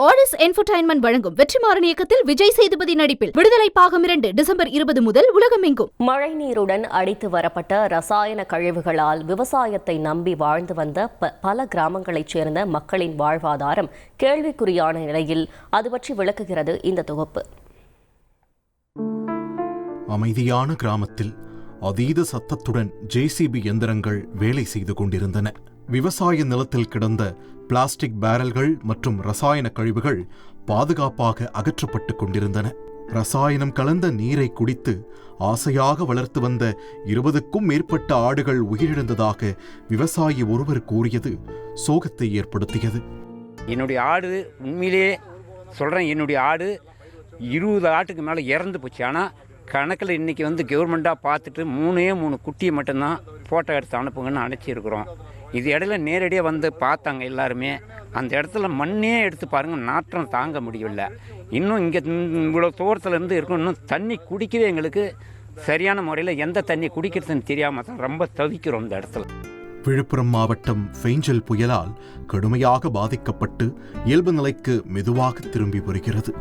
Aries entertainment வழங்கும் வெற்றிமாறன் இயக்கத்தில் விஜய் சேதுபதி நடிப்பில் விடுதலை பாகம் இரண்டு டிசம்பர் இருபது முதல் உலகமெங்கும். மழைநீருடன் அடித்து வரப்பட்ட ரசாயன கழிவுகளால் விவசாயத்தை நம்பி வாழ்ந்து வந்த ப- பல கிராமங்களைச் சேர்ந்த மக்களின் வாழ்வாதாரம் கேள்விக்குறியான நிலையில் அது பற்றி விளக்குகிறது இந்த தொகுப்பு. அமைதியான கிராமத்தில் அதீத சத்தத்துடன் ஜேசிபி எந்திரங்கள் வேலை செய்து கொண்டிருந்தன. விவசாய நிலத்தில் கிடந்த பிளாஸ்டிக் பேரல்கள் மற்றும் ரசாயன கழிவுகள் பாதுகாப்பாக அகற்றப்பட்டு கொண்டிருந்தன. ரசாயனம் கலந்த நீரை குடித்து ஆசையாக வளர்த்து வந்த இருபதுக்கும் மேற்பட்ட ஆடுகள் உயிரிழந்ததாக விவசாயி ஒருவர் கூறியது சோகத்தை ஏற்படுத்தியது. என்னுடைய ஆடு உண்மையிலேயே சொல்கிறேன் என்னுடைய ஆடு இருபது ஆட்டுக்கு மேலே இறந்து போச்சு. ஆனால் கணக்கில் இன்றைக்கி வந்து கவர்மெண்ட்டாக பார்த்துட்டு மூணே மூணு குட்டியை மட்டும்தான் ஃபோட்டோ எடுத்து அனுப்புங்கன்னு அனுப்பிச்சிருக்கிறோம். இது இடையில நேரடியாக வந்து பார்த்தாங்க எல்லாருமே. அந்த இடத்துல மண்ணே எடுத்து பாருங்கள் நாற்றம் தாங்க முடியல இன்னும் இங்கே இவ்வளோ தூரத்தில் இருந்து இருக்கும் இன்னும் தண்ணி குடிக்கவே எங்களுக்கு சரியான முறையில் எந்த தண்ணி குடிக்கிறதுன்னு தெரியாமல் தான் ரொம்ப தவிக்கிறோம் இந்த இடத்துல. விழுப்புரம் மாவட்டம் ஃபெய்ஞ்சல் புயலால் கடுமையாக பாதிக்கப்பட்டு இயல்பு நிலைக்கு மெதுவாக திரும்பி வருகிறது.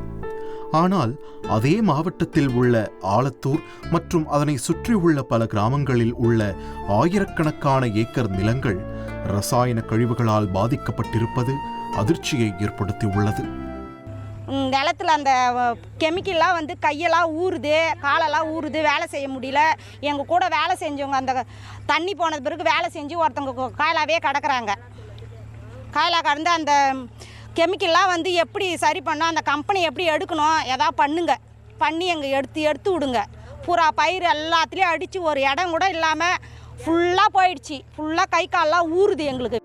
ஆனால் அதே மாவட்டத்தில் உள்ள ஆலத்தூர் மற்றும் அதனை சுற்றியுள்ள பல கிராமங்களில் உள்ள ஆயிரக்கணக்கான ஏக்கர் நிலங்கள் ரசாயன கழிவுகளால் பாதிக்கப்பட்டிருப்பது அதிர்ச்சியை ஏற்படுத்தியுள்ளது. நிலத்தில் அந்த கெமிக்கல்லாம் வந்து கையெல்லாம் ஊறுது காலெல்லாம் ஊறுது வேலை செய்ய முடியல. எங்கள் கூட வேலை செஞ்சவங்க அந்த தண்ணி போனது பிறகு வேலை செஞ்சு ஒருத்தவங்க காயலாகவே காயலாவே கிடக்குறாங்க. காயலாக கடந்து அந்த கெமிக்கல்லாம் வந்து எப்படி சரி பண்ணோம் அந்த கம்பெனி எப்படி எடுக்கணும் எதாவது பண்ணுங்க. பண்ணி எங்கள் எடுத்து எடுத்து விடுங்க. பூரா பயிர் எல்லாத்துலேயும் அடித்து ஒரு இடம் கூட இல்லாமல் ஃபுல்லாக போயிடுச்சு. ஃபுல்லாக கை கால்லாம் ஊறுது எங்களுக்கு.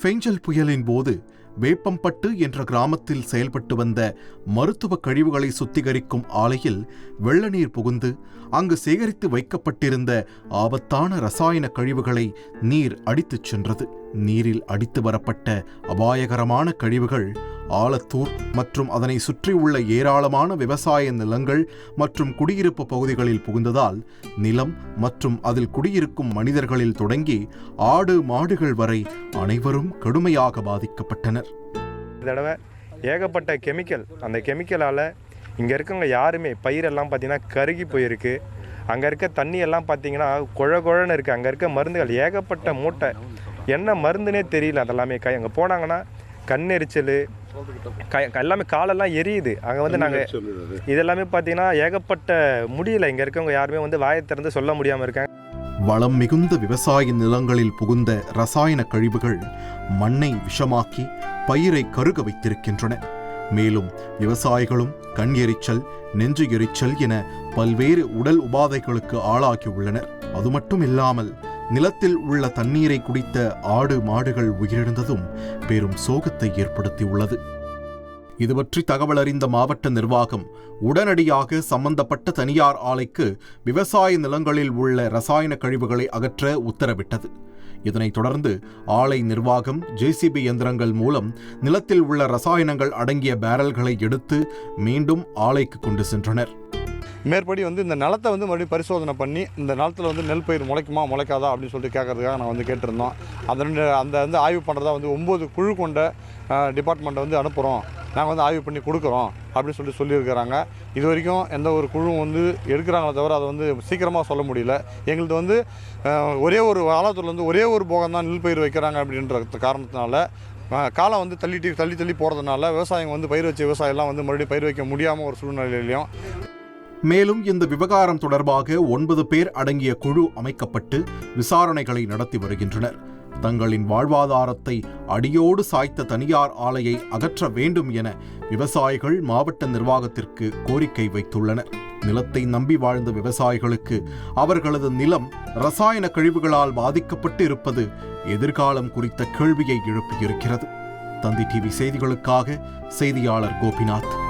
ஃபெஞ்சல் புயலின் போது வேப்பம்பட்டு என்ற கிராமத்தில் செயல்பட்டு வந்த மருத்துவ கழிவுகளை சுத்திகரிக்கும் ஆலையில் வெள்ள நீர் புகுந்து அங்கு சேகரித்து வைக்கப்பட்டிருந்த ஆபத்தான ரசாயன கழிவுகளை நீர் அடித்துச் சென்றது. நீரில் அடித்து வரப்பட்ட அபாயகரமான கழிவுகள் ஆலத்தூர் மற்றும் அதனை சுற்றியுள்ள ஏராளமான விவசாய நிலங்கள் மற்றும் குடியிருப்பு பகுதிகளில் புகுந்ததால் நிலம் மற்றும் அதில் குடியிருக்கும் மனிதர்களில் தொடங்கி ஆடு மாடுகள் வரை அனைவரும் கடுமையாக பாதிக்கப்பட்டனர். தடவை ஏகப்பட்ட கெமிக்கல் அந்த கெமிக்கலால் இங்கே இருக்கவங்க யாருமே பயிரெல்லாம் பார்த்தீங்கன்னா கருகி போயிருக்கு. அங்கே இருக்க தண்ணி எல்லாம் பார்த்தீங்கன்னா குழ குழன்னு இருக்குது அங்கே இருக்க மருந்துகள் ஏகப்பட்ட மூட்டை. என்ன மருந்துனே தெரியல அதெல்லாமே. கை அங்கே போனாங்கன்னா கண்ணெரிச்சல் எல்லாமே காலெல்லாம் எரியுது. அங்கே வந்து நாங்கள் இதெல்லாமே பார்த்தீங்கன்னா ஏகப்பட்ட முடியல. இங்கே இருக்கவங்க யாருமே வந்து வாயை திறந்து சொல்ல முடியாமல் இருக்காங்க. வளம் மிகுந்த விவசாய நிலங்களில் புகுந்த ரசாயன கழிவுகள் மண்ணை விஷமாக்கி பயிரை கருக வைத்திருக்கின்றன. மேலும் விவசாயிகளும் கண் எரிச்சல் நெஞ்சு எரிச்சல் என பல்வேறு உடல் உபாதைகளுக்கு ஆளாகியுள்ளனர் அது மட்டும் இல்லாமல் நிலத்தில் உள்ள தண்ணீரை குடித்த ஆடு மாடுகள் உயிரிழந்ததும் பெரும் சோகத்தை ஏற்படுத்தியுள்ளது. இது பற்றி தகவல் அறிந்த மாவட்ட நிர்வாகம் உடனடியாக சம்பந்தப்பட்ட தனியார் ஆலைக்கு விவசாய நிலங்களில் உள்ள ரசாயன கழிவுகளை அகற்ற உத்தரவிட்டது. இதனைத் தொடர்ந்து ஆலை நிர்வாகம் ஜேசிபி இயந்திரங்கள் மூலம் நிலத்தில் உள்ள ரசாயனங்கள் அடங்கிய பேரல்களை எடுத்து மீண்டும் ஆலைக்கு கொண்டு சென்றனர். மேற்படி வந்து இந்த நிலத்தை வந்து மறுபடியும் பரிசோதனை பண்ணி இந்த நிலத்தில் வந்து நெல் பயிர் முளைக்குமா முளைக்காதா அப்படின்னு சொல்லிட்டு கேட்கறதுக்காக நான் வந்து கேட்டிருந்தோம். அந்த அந்த வந்து ஆய்வு பண்ணுறதா வந்து ஒம்பது குழு கொண்ட டிபார்ட்மெண்ட்டை வந்து அனுப்புகிறோம் நாங்கள் வந்து ஆய்வு பண்ணி கொடுக்குறோம் அப்படின்னு சொல்லி சொல்லியிருக்கிறாங்க. இது வரைக்கும் எந்த ஒரு குழுவும் வந்து எடுக்கிறாங்களே தவிர அதை வந்து சீக்கிரமாக சொல்ல முடியல. எங்களது வந்து ஒரே ஒரு ஆலத்தூரில் வந்து ஒரே ஒரு போகம் தான் நெல் பயிர் வைக்கிறாங்க அப்படின்ற காரணத்தினால காலம் வந்து தள்ளிட்டு தள்ளி தள்ளி போகிறதுனால விவசாயம் வந்து பயிர் வச்ச விவசாயம்லாம் வந்து மறுபடியும் பயிர் வைக்க முடியாமல் ஒரு சூழ்நிலையிலையும் மேலும் இந்த விவகாரம் தொடர்பாக ஒன்பது பேர் அடங்கிய குழு அமைக்கப்பட்டு விசாரணைகளை நடத்தி வருகின்றனர். தங்களின் வாழ்வாதாரத்தை அடியோடு சாய்த்த தனியார் ஆலையை அகற்ற வேண்டும் என விவசாயிகள் மாவட்ட நிர்வாகத்திற்கு கோரிக்கை வைத்துள்ளனர். நிலத்தை நம்பி வாழ்ந்த விவசாயிகளுக்கு அவர்களது நிலம் ரசாயன கழிவுகளால் பாதிக்கப்பட்டு இருப்பது எதிர்காலம் குறித்த கேள்வியை எழுப்பியிருக்கிறது. தந்தி டிவி செய்திகளுக்காக செய்தியாளர் கோபிநாத்.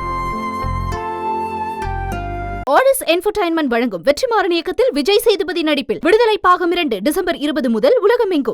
ஆரிஸ் என்டர்டைன்மெண்ட் வழங்கும் வெற்றிமாறன் இயக்கத்தில் விஜய் சேதுபதி நடிப்பில் விடுதலை பாகம் இரண்டு டிசம்பர் இருபது முதல் உலகமெங்கும்.